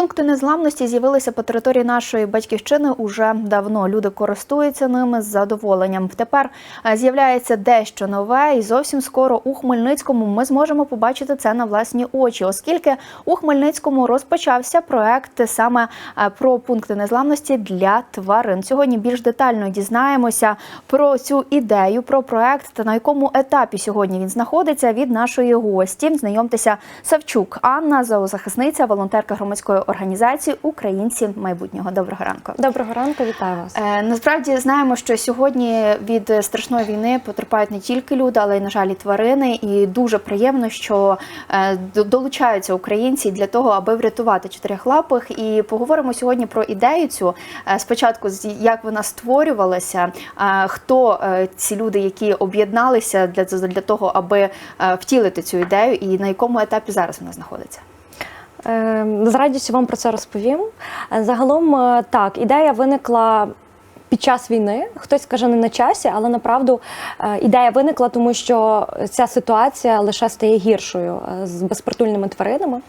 Пункти незламності з'явилися по території нашої батьківщини уже давно. Люди користуються ними з задоволенням. Тепер е, з'являється дещо нове, і зовсім скоро у Хмельницькому ми зможемо побачити це на власні очі, оскільки у Хмельницькому розпочався проект саме е, про пункти незламності для тварин. Сьогодні більш детально дізнаємося про цю ідею, про проект та на якому етапі сьогодні він знаходиться від нашої гості. Знайомтеся Савчук Анна, зоозахисниця, волонтерка громадської організації Українці майбутнього. Доброго ранку. Доброго ранку, вітаю вас. Е, Насправді знаємо, що сьогодні від страшної війни потерпають не тільки люди, але й на жаль, і тварини. І дуже приємно, що е, долучаються українці для того, аби врятувати чотирьохлапих. І поговоримо сьогодні про ідею цю Е, спочатку, як вона створювалася, е, хто е, ці люди, які об'єдналися для, для того, аби е, втілити цю ідею, і на якому етапі зараз вона знаходиться. Е, З радістю вам про це розповім. Загалом, е, так, ідея виникла. Під час війни хтось каже не на часі, але направду е, ідея виникла, тому що ця ситуація лише стає гіршою е, з безпритульними тваринами.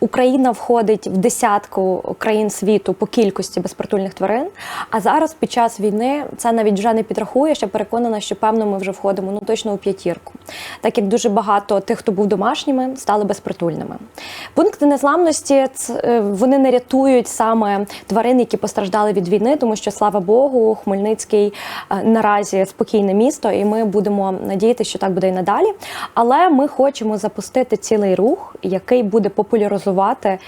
Україна входить в десятку країн світу по кількості безпритульних тварин. А зараз, під час війни, це навіть вже не підрахує. Ще переконана, що певно ми вже входимо ну точно у п'ятірку, так як дуже багато тих, хто був домашніми, стали безпритульними. Пункти незламності е, вони не рятують саме тварин, які постраждали від війни, тому що слава Богу, Хмельницький е, наразі спокійне місто, і ми будемо надіятися, що так буде і надалі. Але ми хочемо запустити цілий рух, який буде популяризувати.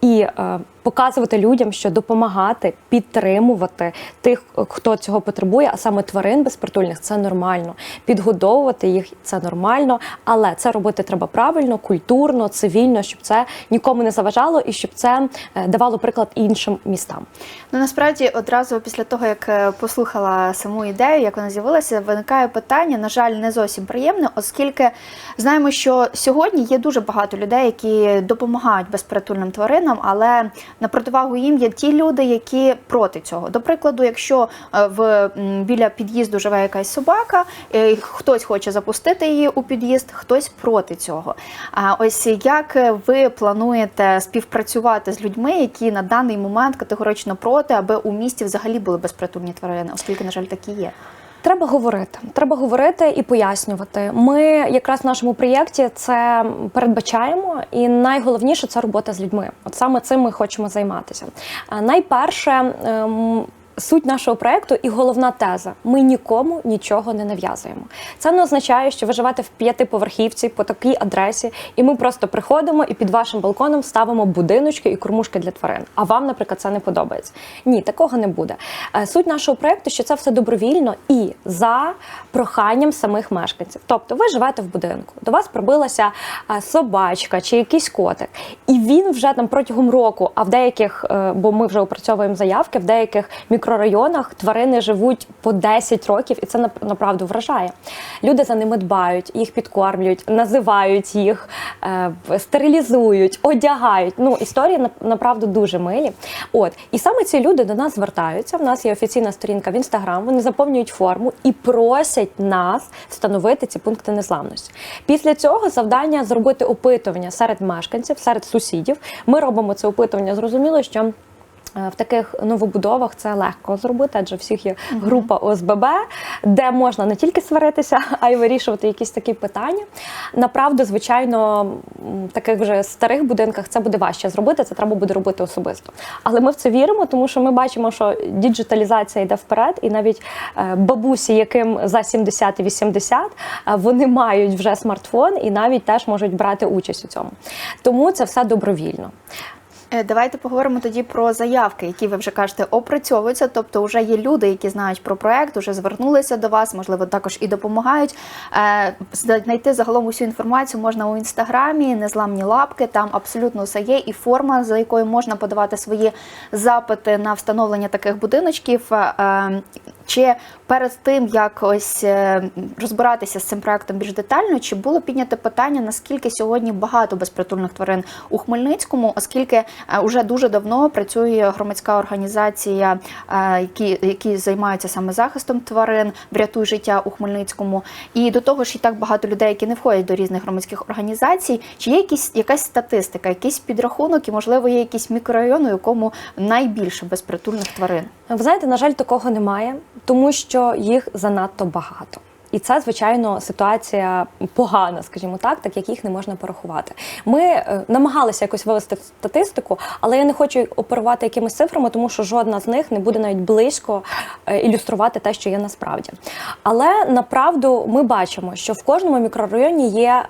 І е, показувати людям, що допомагати, підтримувати тих, хто цього потребує, а саме тварин безпритульних, це нормально. Підгодовувати їх це нормально, але це робити треба правильно, культурно, цивільно, щоб це нікому не заважало і щоб це е, давало приклад іншим містам. Ну насправді одразу після того, як е, послухала саму ідею, як вона з'явилася, виникає питання, на жаль, не зовсім приємне, оскільки знаємо, що сьогодні є дуже багато людей, які допомагають безпритульним тваринам, але на противагу їм є ті люди, які проти цього. До прикладу, якщо е, в біля під'їзду живе якась собака, е, хтось хоче запустити її у під'їзд, хтось проти цього. А ось як ви плануєте співпрацювати з людьми, які на даний момент категорично проти, аби у місті взагалі були безпритульні тварини, оскільки, на жаль, такі є. Треба говорити. Треба говорити і пояснювати. Ми якраз в нашому проєкті це передбачаємо, і найголовніше це робота з людьми. От саме цим ми хочемо займатися. Найперше. Суть нашого проекту і головна теза: ми нікому нічого не нав'язуємо. Це не означає, що ви живете в п'ятиповерхівці по такій адресі, і ми просто приходимо і під вашим балконом ставимо будиночки і кормушки для тварин. А вам, наприклад, це не подобається. Ні, такого не буде. Е, Суть нашого проекту, що це все добровільно і за проханням самих мешканців. Тобто, ви живете в будинку, до вас прибилася е, собачка чи якийсь котик, і він вже там протягом року, а в деяких, е, бо ми вже опрацьовуємо заявки, в деяких мікрорайонах тварини живуть по 10 років, і це нап- направду вражає. Люди за ними дбають, їх підкормлюють, називають їх, е, стерилізують, одягають. Ну, історії нап- направду дуже милі. От і саме ці люди до нас звертаються. В нас є офіційна сторінка в інстаграм. Вони заповнюють форму і просять нас встановити ці пункти незламності. Після цього завдання зробити опитування серед мешканців, серед сусідів. Ми робимо це опитування. Зрозуміло, що. Е, В таких новобудовах це легко зробити, адже всіх є група ОСББ, де можна не тільки сваритися, а й вирішувати якісь такі питання. Направду, звичайно, в таких вже старих будинках це буде важче зробити, це треба буде робити особисто. Але ми в це віримо, тому що ми бачимо, що діджиталізація йде вперед, і навіть е, бабусі, яким за 70 і 80, е, вони мають вже смартфон і навіть теж можуть брати участь у цьому. Тому це все добровільно. Е, Давайте поговоримо тоді про заявки, які ви вже кажете, опрацьовуються. Тобто, вже є люди, які знають про проект, вже звернулися до вас, можливо, також і допомагають. Е, Знайти загалом усю інформацію можна у інстаграмі, незламні лапки. Там абсолютно все є, і форма, за якою можна подавати свої запити на встановлення таких будиночків. Е, Чи перед тим як ось е, розбиратися з цим проектом більш детально, чи було піднято питання, наскільки сьогодні багато безпритульних тварин у Хмельницькому, оскільки е, уже дуже давно працює громадська організація, е, які, які займаються саме захистом тварин, врятуй життя у Хмельницькому, і до того ж і так багато людей, які не входять до різних громадських організацій. Чи є якісь якась статистика, якийсь підрахунок, і можливо є якийсь мікрорайон, у якому найбільше безпритульних тварин? Ви знаєте, на жаль, такого немає, тому що їх занадто багато. І це, звичайно, ситуація погана, скажімо так, так як їх не можна порахувати. Ми е, намагалися якось вивести статистику, але я не хочу оперувати якимись цифрами, тому що жодна з них не буде навіть близько е, ілюструвати те, що є насправді. Але направду ми бачимо, що в кожному мікрорайоні є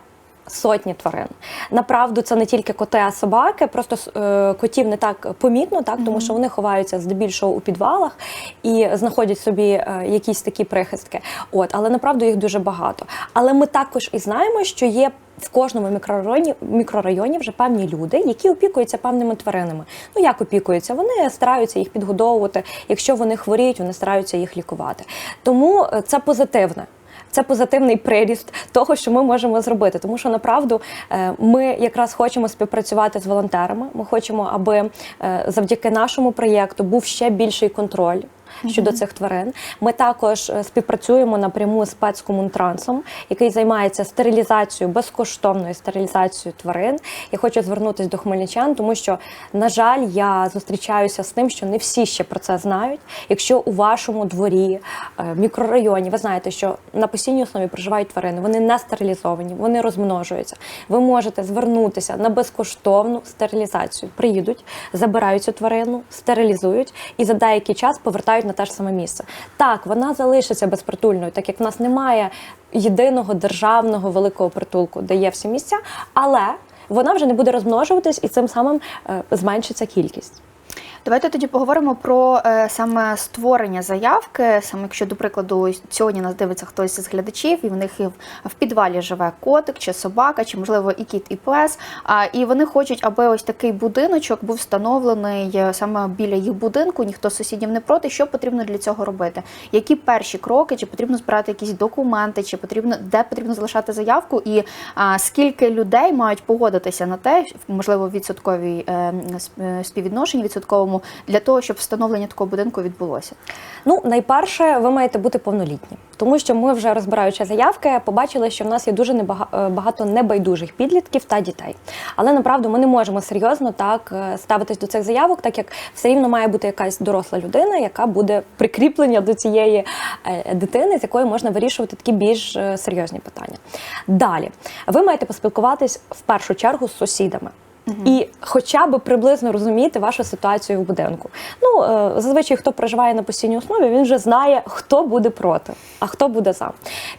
сотні тварин. Направду, це не тільки коти, а собаки. Просто е, котів не так помітно, так тому що вони ховаються здебільшого у підвалах і знаходять собі е, якісь такі прихистки. От, але направду їх дуже багато. Але ми також і знаємо, що є. В кожному мікрорайоні мікрорайоні вже певні люди, які опікуються певними тваринами. Ну як опікуються? Вони стараються їх підгодовувати. Якщо вони хворіють, вони стараються їх лікувати. Тому е, це позитивне. Це позитивний приріст того, що ми можемо зробити. Тому що направду е, ми якраз хочемо співпрацювати з волонтерами. Ми хочемо, аби е, завдяки нашому проєкту був ще більший контроль. Щодо цих тварин, ми також е, співпрацюємо напряму з спецкомунтрансом, який займається стерилізацією, безкоштовною стерилізацією тварин. Я хочу звернутися до хмельничан, тому що, на жаль, я зустрічаюся з тим, що не всі ще про це знають. Якщо у вашому дворі, е, мікрорайоні, ви знаєте, що на постійній основі проживають тварини, вони не стерилізовані, вони розмножуються. Ви можете звернутися на безкоштовну стерилізацію. Приїдуть, забирають цю тварину, стерилізують і за деякий час повертають на те ж саме місце. Так, вона залишиться безпритульною, так як в нас немає єдиного державного великого притулку, де є всі місця, але вона вже не буде розмножуватись і цим самим е, зменшиться кількість. Давайте тоді поговоримо про е, саме створення заявки. Саме якщо, до прикладу, сьогодні нас дивиться хтось з глядачів, і в них в, підвалі живе котик чи собака, чи можливо і кіт, і пес. А і вони хочуть, аби ось такий будиночок був встановлений е, саме біля їх будинку. Ніхто з сусідів не проти. Що потрібно для цього робити? Які перші кроки? Чи потрібно збирати якісь документи, чи потрібно де потрібно залишати заявку? І а, скільки людей мають погодитися на те, можливо, відсотковій е, е, співвідношенні відсотковому для того, щоб встановлення такого будинку відбулося? Ну, найперше, ви маєте бути повнолітні, тому що ми вже розбираючи заявки, побачили, що в нас є дуже е, багато небайдужих підлітків та дітей. Але направду ми не можемо серйозно так е, ставитись до цих заявок, так як все рівно має бути якась доросла людина, яка буде прикріплення до цієї е, дитини, з якою можна вирішувати такі більш серйозні питання. Далі ви маєте поспілкуватись в першу чергу з сусідами. І хоча б приблизно розуміти вашу ситуацію в будинку. Ну, е, зазвичай, хто проживає на постійній основі, він вже знає, хто буде проти, а хто буде за.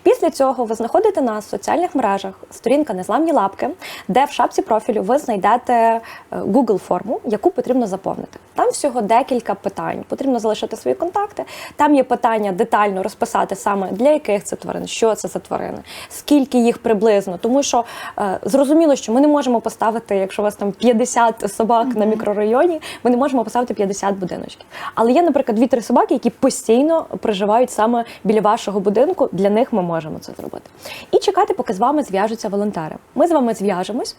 Після цього ви знаходите нас в соціальних мережах сторінка Незламні лапки, де в шапці профілю ви знайдете е, Google форму, яку потрібно заповнити. Там всього декілька питань. Потрібно залишити свої контакти. Там є питання детально розписати саме для яких це тварин, що це за тварини, скільки їх приблизно. Тому що е, зрозуміло, що ми не можемо поставити, якщо у вас там 50 собак на мікрорайоні, ми не можемо поставити 50 будиночків. Але є, наприклад, дві-три собаки, які постійно проживають саме біля вашого будинку. Для них ми можемо це зробити. І чекати, поки з вами зв'яжуться волонтери. Ми з вами зв'яжемось.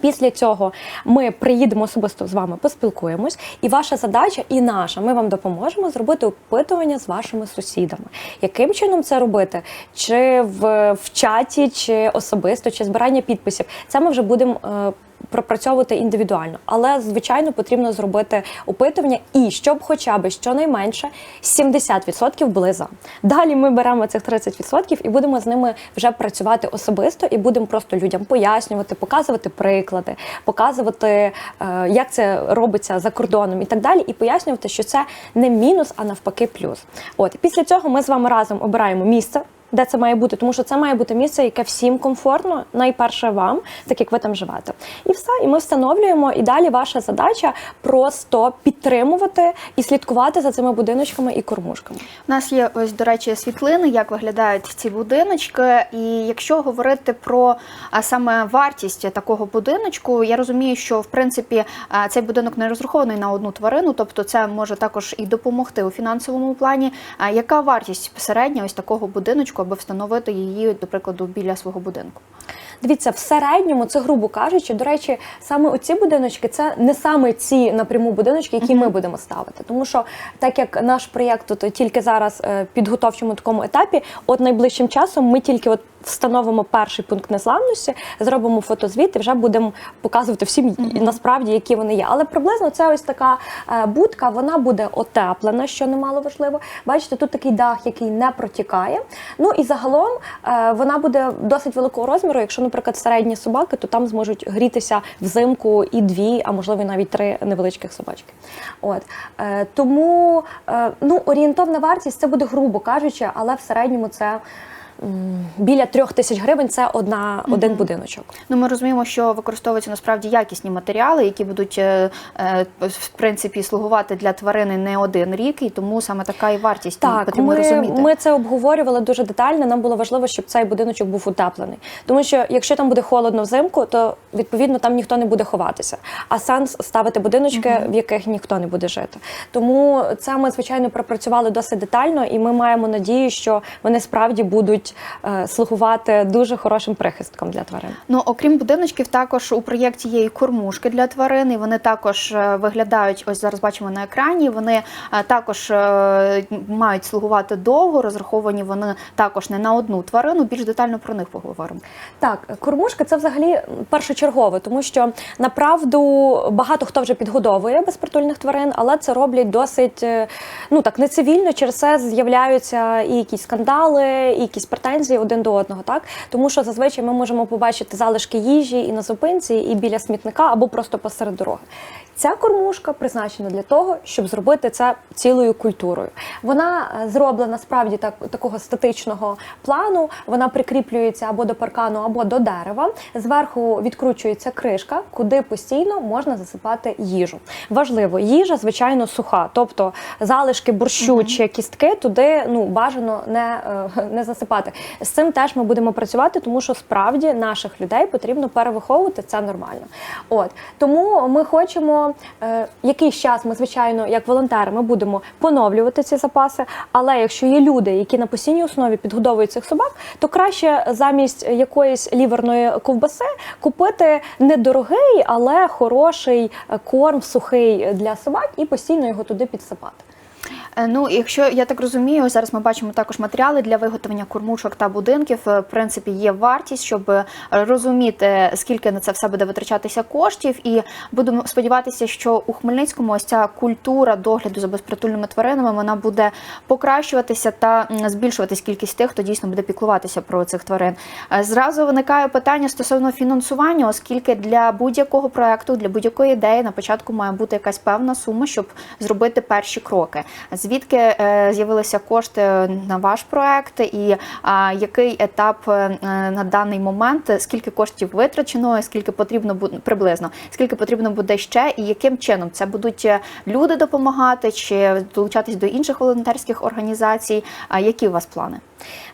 Після цього ми приїдемо особисто з вами, поспілкуємось, і ваша задача і наша. Ми вам допоможемо зробити опитування з вашими сусідами. Яким чином це робити? Чи в, в чаті, чи особисто, чи збирання підписів? Це ми вже будемо. е, Пропрацьовувати індивідуально, але звичайно потрібно зробити опитування, і щоб хоча б щонайменше 70% були за. Далі ми беремо цих 30% і будемо з ними вже працювати особисто, і будемо просто людям пояснювати, показувати приклади, показувати, е, як це робиться за кордоном і так далі, і пояснювати, що це не мінус, а навпаки, плюс. От після цього ми з вами разом обираємо місце. Де це має бути, тому що це має бути місце, яке всім комфортно, найперше вам, так як ви там живете. І все, і ми встановлюємо. І далі ваша задача просто підтримувати і слідкувати за цими будиночками і кормушками. У нас є ось, до речі, світлини, як виглядають ці будиночки. І якщо говорити про а, саме вартість такого будиночку, я розумію, що в принципі цей будинок не розрахований на одну тварину, тобто це може також і допомогти у фінансовому плані. А яка вартість середня ось такого будиночку, аби встановити її, до прикладу, біля свого будинку? Дивіться, в середньому, це грубо кажучи, до речі, саме оці будиночки це не саме ці напряму будиночки, які ми будемо ставити. Тому що так як наш проєкт тут тільки зараз е, підготовчому такому етапі, от найближчим часом ми тільки от. Встановимо перший пункт незламності, зробимо фотозвіт і вже будемо показувати всім і насправді, які вони є. Але приблизно це ось така е, будка, вона буде отеплена, що немало важливо. Бачите, тут такий дах, який не протікає. Ну і загалом е, вона буде досить великого розміру. Якщо, наприклад, середні собаки, то там зможуть грітися взимку і дві, а можливо і навіть три невеличких собачки. От е, тому ну орієнтовна вартість це буде грубо кажучи, але в середньому це. Біля трьох тисяч гривень це одна один будиночок. Ну, ми розуміємо, що використовуються насправді якісні матеріали, які будуть е, е, в принципі слугувати для тварини не один рік, і тому саме така і вартість Так, потрібно ми, розуміти. ми це обговорювали дуже детально. Нам було важливо, щоб цей будиночок був утеплений. Тому що якщо там буде холодно взимку, то відповідно там ніхто не буде ховатися. А сенс ставити будиночки, в яких ніхто не буде жити. Тому це ми звичайно пропрацювали досить детально, і ми маємо надію, що вони справді будуть е, слугувати дуже хорошим прихистком для тварин. Ну, окрім будиночків, також у проєкті є і кормушки для тварин. І вони також е, виглядають, ось зараз бачимо на екрані. Вони е, також мають слугувати довго, розраховані вони також не на одну тварину. Більш детально про них поговоримо. Так, кормушка це взагалі першочергове, тому що направду багато хто вже підгодовує безпритульних тварин, але це роблять досить ну так нецивільно. Через це з'являються і якісь скандали, і якісь претензії один до одного. Так тому що зазвичай ми можемо побачити залишки їжі і на зупинці, і біля смітника, або просто посеред дороги. Ця кормушка призначена для того, щоб зробити це цілою культурою. Вона е, зроблена справді так такого статичного плану. Вона прикріплюється або до паркану, або до дерева. Зверху відкручується кришка, куди постійно можна засипати їжу. Важливо, їжа звичайно суха, тобто залишки борщу чи кістки туди ну бажано не, е, не засипати. З цим теж ми будемо працювати, тому що справді наших людей потрібно перевиховувати це нормально. От тому ми хочемо е, якийсь час. Ми звичайно, як волонтери, ми будемо поновлювати ці запаси. Але якщо є люди, які на постійній основі підгодовують цих собак, то краще замість якоїсь ліверної ковбаси купити недорогий, але хороший е, корм сухий для собак і постійно його туди підсипати. Е, Ну, якщо я так розумію, зараз ми бачимо також матеріали для виготовлення кормушок та будинків. Е, В принципі, є вартість, щоб е, розуміти, скільки на це все буде витрачатися коштів. І будемо сподіватися, що у Хмельницькому ось ця культура догляду за безпритульними тваринами вона буде покращуватися та збільшуватись кількість тих, хто дійсно буде піклуватися про цих тварин. Зразу виникає питання стосовно фінансування, оскільки для будь-якого проекту, для будь-якої ідеї на початку має бути якась певна сума, щоб зробити перші кроки. Звідки е, з'явилися кошти на ваш проект, і який етап е, на даний момент, скільки коштів витрачено, скільки потрібно буде приблизно, скільки потрібно буде ще, і яким чином це будуть е, люди допомагати чи долучатись до інших волонтерських організацій? Які у вас плани?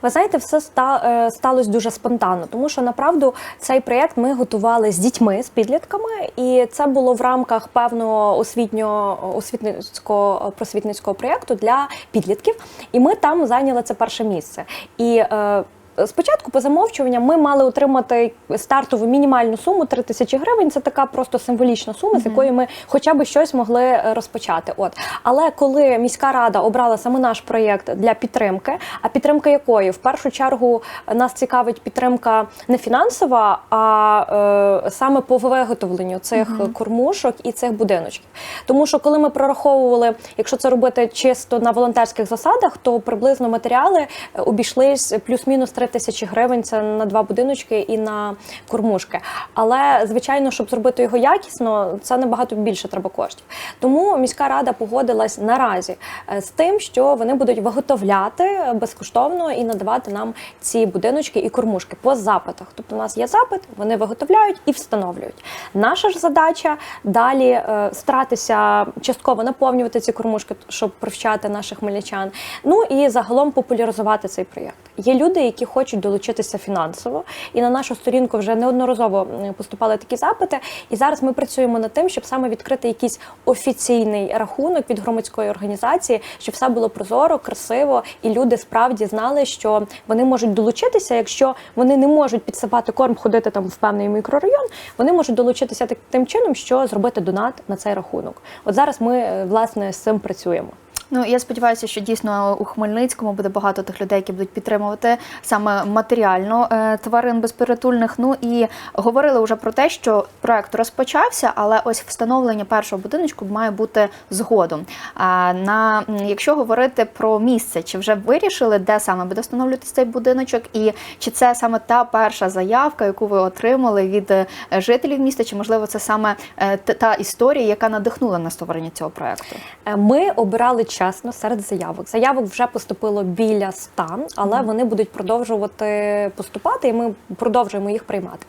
Ви знаєте, все ста, сталося дуже спонтанно, тому що направду цей проєкт ми готували з дітьми, з підлітками, і це було в рамках певного освітнього освітницького просвітницького проєкту для підлітків. І ми там зайняли це перше місце. І е, Спочатку по замовчуванням ми мали отримати стартову мінімальну суму 3 тисячі гривень. Це така просто символічна сума, з якої ми хоча б щось могли е, розпочати. От але коли міська рада обрала саме наш проєкт для підтримки, а підтримка якої в першу чергу нас цікавить підтримка не фінансова, а е, саме по виготовленню цих кормушок і цих будиночків. Тому що коли ми прораховували, якщо це робити чисто на волонтерських засадах, то приблизно матеріали е, обійшлись плюс-мінус 3 тисячі гривень це на два будиночки і на кормушки. Але звичайно, щоб зробити його якісно, це набагато більше треба коштів. Тому міська рада погодилась наразі е, з тим, що вони будуть виготовляти безкоштовно і надавати нам ці будиночки і кормушки по запитах. Тобто, у нас є запит, вони виготовляють і встановлюють. Наша ж задача далі е, старатися частково наповнювати ці кормушки, щоб привчати наших хмельничан. Ну і загалом популяризувати цей проєкт. Є люди, які хочуть долучитися фінансово, і на нашу сторінку вже неодноразово поступали такі запити. І зараз ми працюємо над тим, щоб саме відкрити якийсь офіційний рахунок від громадської організації, щоб все було прозоро, красиво, і люди справді знали, що вони можуть долучитися, якщо вони не можуть підсипати корм, ходити там в певний мікрорайон, вони можуть долучитися тим чином, що зробити донат на цей рахунок. От зараз ми е, власне з цим працюємо. Ну я сподіваюся, що дійсно у Хмельницькому буде багато тих людей, які будуть підтримувати саме матеріально е, тварин безпритульних. Ну і говорили вже про те, що проект розпочався, але ось встановлення першого будиночку має бути згодом. А на якщо говорити про місце, чи вже вирішили, де саме буде встановлюватися цей будиночок, і чи це саме та перша заявка, яку ви отримали від е, жителів міста, чи можливо це саме е, та історія, яка надихнула на створення цього проекту? Ми обирали чесно серед заявок. Заявок вже поступило біля ста, але вони будуть продовжувати поступати, і ми продовжуємо їх приймати.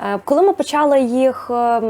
Е, Коли ми почали їх е,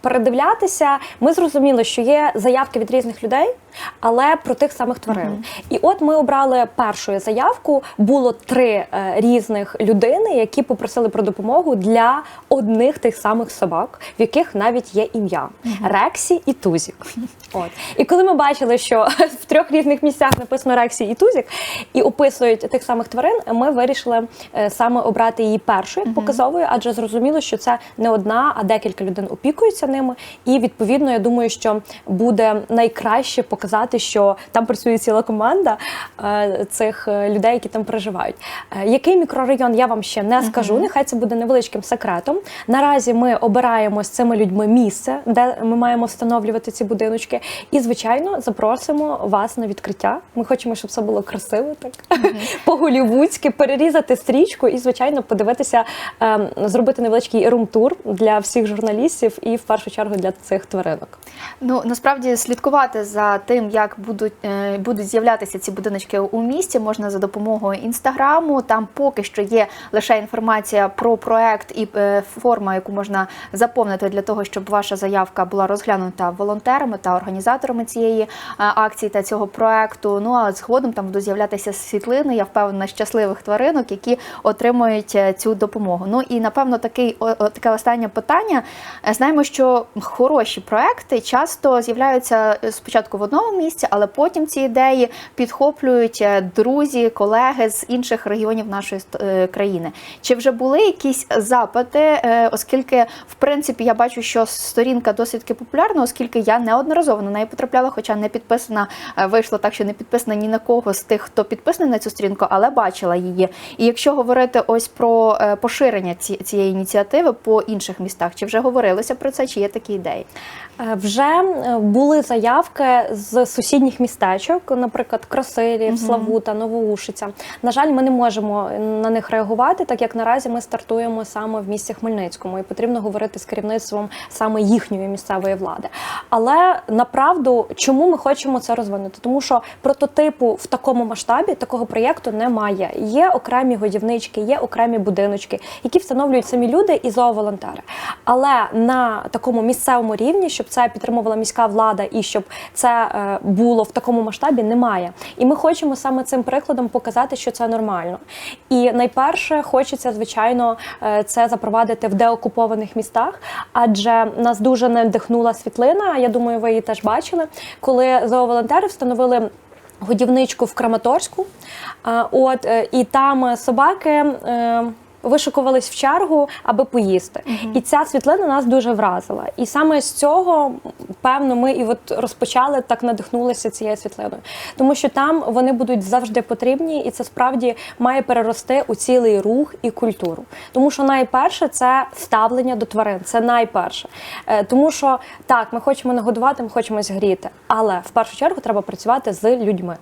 передивлятися, ми зрозуміли, що є заявки від різних людей, але про тих самих тварин. І от ми обрали першу заявку. Було три е, різних людини, які попросили про допомогу для одних тих самих собак, в яких навіть є ім'я Рексі і Тузік. От і коли ми бачили, що в трьох різних місцях написано Рексі і Тузік, і описують тих самих тварин, ми вирішили е, саме обрати її першою як показовою, адже зрозуміло, що це не одна, а декілька людей опікуються ними. І відповідно, я думаю, що буде найкраще показати, що там працює ціла команда е, цих е, людей, які там проживають. Який мікрорайон я вам ще не скажу. Нехай це буде невеличким секретом. Наразі ми обираємо з цими людьми місце, де ми маємо встановлювати ці будиночки. І, звичайно, запросимо вас на відкриття. Ми хочемо, щоб все було красиво, так по-голівудськи, перерізати стрічку і, звичайно, подивитися, ем, зробити невеличкий рум-тур для всіх журналістів і в першу чергу для цих тваринок. Ну насправді слідкувати за тим, як будуть е, будуть з'являтися ці будиночки у місті, можна за допомогою інстаграму. Там поки що є лише інформація про проект і е, форма, яку можна заповнити для того, щоб ваша заявка була розглянута волонтерами та організаторами цієї е, акції та цього проекту. Ну а згодом там будуть з'являтися світлини. Я впевнена, щасливих тваринок, які отримують е, цю допомогу. Ну і напевно такий о- таке останнє питання. Е, Знаємо, що хороші проекти часто з'являються е, спочатку в одному місці, але потім ці ідеї підхоплюють друзі, колеги з інших регіонів нашої країни. Чи вже були якісь запити, оскільки в принципі я бачу, що сторінка досить таки популярна, оскільки я неодноразово на неї потрапляла, хоча не підписана, вийшло так, що не підписана ні на кого з тих, хто підписаний на цю сторінку, але бачила її. І якщо говорити ось про е, поширення цієї ініціативи по інших містах, чи вже говорилося про це, чи є такі ідеї? Е, Вже е, були заявки з сусідніх містечок, наприклад, Красилів, Славута, Новоушиця. На жаль, ми не можемо на них реагувати, так як наразі ми стартуємо саме в місті Хмельницькому, і потрібно говорити з керівництвом саме їхньої місцевої влади. Але направду, чому ми хочемо це розвинути? Тому що прототипу в такому масштабі такого проєкту немає. Є окремі годівнички, є окремі будиночки, які встановлюють самі люди і зооволонтери. Але на такому місцевому рівні, щоб це підтримувала міська влада і щоб це е, було в такому масштабі, немає. І ми хочемо саме цим прикладом показати, що це нормально. І найперше хочеться, звичайно, е, це запровадити в деокупованих містах, адже нас дуже надихнула світлина. Я думаю, ви її теж бачили, коли зооволонтери встановили. Годівничку в Краматорську, от е, і там собаки е, вишикувались в чергу, аби поїсти. І ця світлина нас дуже вразила. І саме з цього, певно, ми і от розпочали так надихнулися цією світлиною, тому що там вони будуть завжди потрібні, і це справді має перерости у цілий рух і культуру. Тому що найперше це ставлення до тварин. Це найперше. Е, Тому що так, ми хочемо нагодувати, ми хочемо згріти, але в першу чергу треба працювати з людьми.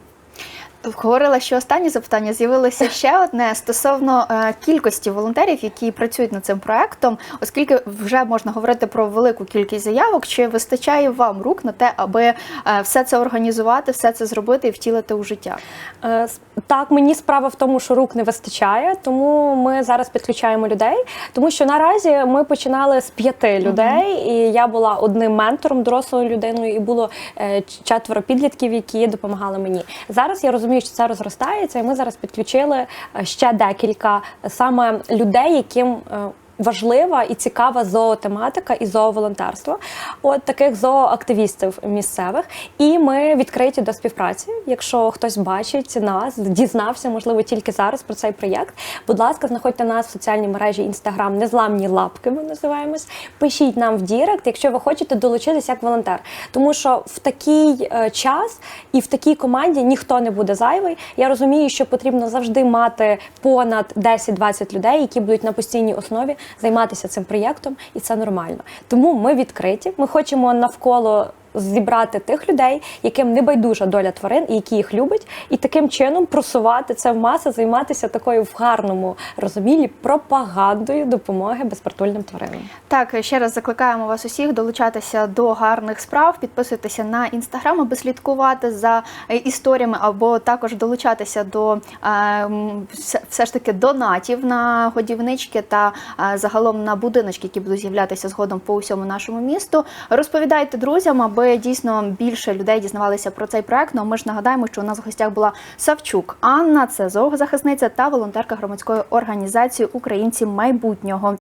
Говорила, що останнє запитання з'явилося ще одне стосовно е, кількості волонтерів, які працюють над цим проектом, оскільки вже можна говорити про велику кількість заявок. Чи вистачає вам рук на те, аби е, все це організувати, все це зробити і втілити у життя? Е, Так, мені справа в тому, що рук не вистачає, тому ми зараз підключаємо людей. Тому що наразі ми починали з п'яти людей, і я була одним ментором, дорослою людиною, і було четверо підлітків, які допомагали мені. Зараз я розумію, що це розростається, і ми зараз підключили е, ще декілька е, саме людей, яким. Важлива і цікава зоотематика і зооволонтерство, от таких зооактивістів місцевих. І ми відкриті до співпраці. Якщо хтось бачить нас, дізнався, можливо, тільки зараз про цей проєкт. Будь ласка, знаходьте нас в соціальній мережі Інстаграм, незламні лапки. Ми називаємось. Пишіть нам в Дірект, якщо ви хочете долучитися як волонтер. Тому що в такий е, час і в такій команді ніхто не буде зайвий. Я розумію, що потрібно завжди мати понад 10-20 людей, які будуть на постійній основі займатися цим проєктом, і це нормально. Тому ми відкриті. Ми хочемо навколо. Зібрати тих людей, яким не байдужа доля тварин, і які їх люблять, і таким чином просувати це в маси, займатися такою в гарному розумінні пропагандою допомоги безпритульним тваринам. Так, ще раз закликаємо вас усіх долучатися до гарних справ, підписуйтеся на інстаграм, аби слідкувати за е, історіями, або також долучатися до е, все, ж таки донатів на годівнички та е, загалом на будиночки, які будуть з'являтися згодом по усьому нашому місту. Розповідайте друзям, аби дійсно більше людей дізнавалися про цей проект. Ну ми ж нагадаємо, що у нас в гостях була Савчук Анна, це зоозахисниця та волонтерка громадської організації Українці майбутнього.